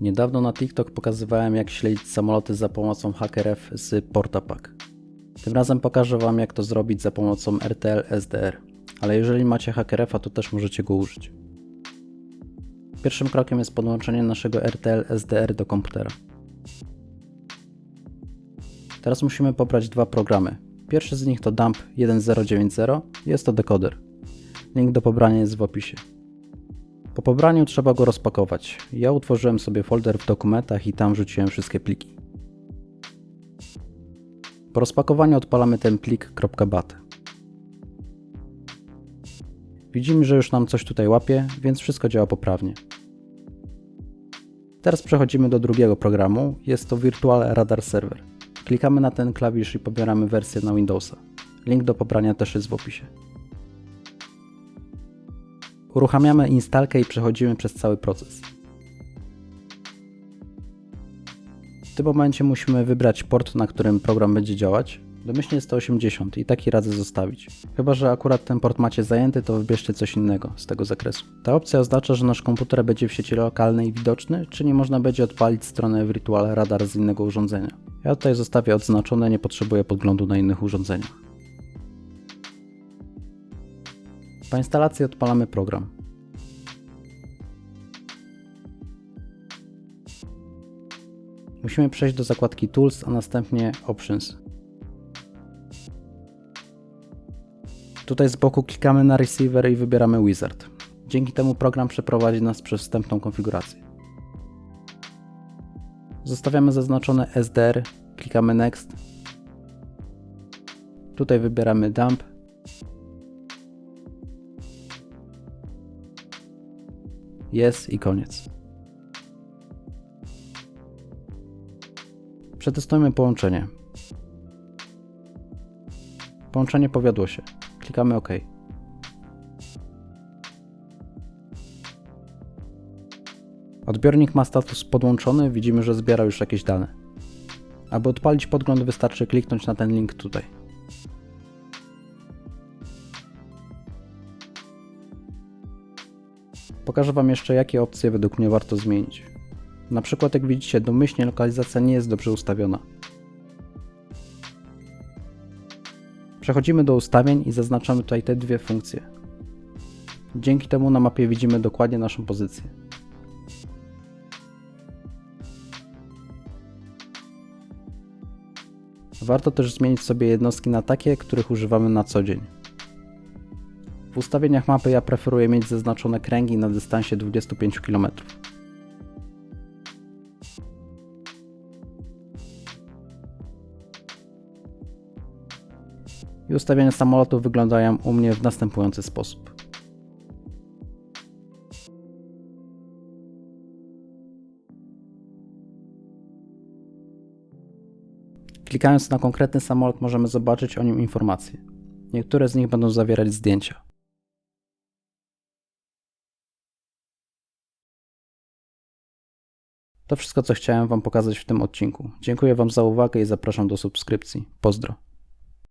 Niedawno na TikTok pokazywałem jak śledzić samoloty za pomocą HackerF z Portapack. Tym razem pokażę Wam jak to zrobić za pomocą RTL SDR, ale jeżeli macie HackerF'a to też możecie go użyć. Pierwszym krokiem jest podłączenie naszego RTL SDR do komputera. Teraz musimy pobrać dwa programy. Pierwszy z nich to dump 1090, jest to dekoder. Link do pobrania jest w opisie. Po pobraniu trzeba go rozpakować. Ja utworzyłem sobie folder w dokumentach i tam wrzuciłem wszystkie pliki. Po rozpakowaniu odpalamy ten plik .bat. Widzimy, że już nam coś tutaj łapie, więc wszystko działa poprawnie. Teraz przechodzimy do drugiego programu, jest to Virtual Radar Server. Klikamy na ten klawisz i pobieramy wersję na Windowsa. Link do pobrania też jest w opisie. Uruchamiamy instalkę i przechodzimy przez cały proces. W tym momencie musimy wybrać port, na którym program będzie działać. Domyślnie jest to 80 i taki radzę zostawić. Chyba, że akurat ten port macie zajęty, to wybierzcie coś innego z tego zakresu. Ta opcja oznacza, że nasz komputer będzie w sieci lokalnej widoczny, czy nie można będzie odpalić stronę Virtual Radar z innego urządzenia. Ja tutaj zostawię odznaczone, nie potrzebuję podglądu na innych urządzeniach. Po instalacji odpalamy program. Musimy przejść do zakładki Tools, a następnie Options. Tutaj z boku klikamy na Receiver i wybieramy Wizard. Dzięki temu program przeprowadzi nas przez wstępną konfigurację. Zostawiamy zaznaczone SDR, klikamy Next. Tutaj wybieramy Dump. Jest i koniec. Przetestujmy połączenie. Połączenie powiodło się. Klikamy OK. Odbiornik ma status podłączony, widzimy, że zbiera już jakieś dane. Aby odpalić podgląd wystarczy kliknąć na ten link tutaj. Pokażę Wam jeszcze jakie opcje według mnie warto zmienić. Na przykład jak widzicie domyślnie lokalizacja nie jest dobrze ustawiona. Przechodzimy do ustawień i zaznaczamy tutaj te dwie funkcje. Dzięki temu na mapie widzimy dokładnie naszą pozycję. Warto też zmienić sobie jednostki na takie, których używamy na co dzień. W ustawieniach mapy ja preferuję mieć zaznaczone kręgi na dystansie 25 km. I ustawienia samolotów wyglądają u mnie w następujący sposób. Klikając na konkretny samolot możemy zobaczyć o nim informacje. Niektóre z nich będą zawierać zdjęcia. To wszystko, co chciałem Wam pokazać w tym odcinku. Dziękuję Wam za uwagę i zapraszam do subskrypcji. Pozdro.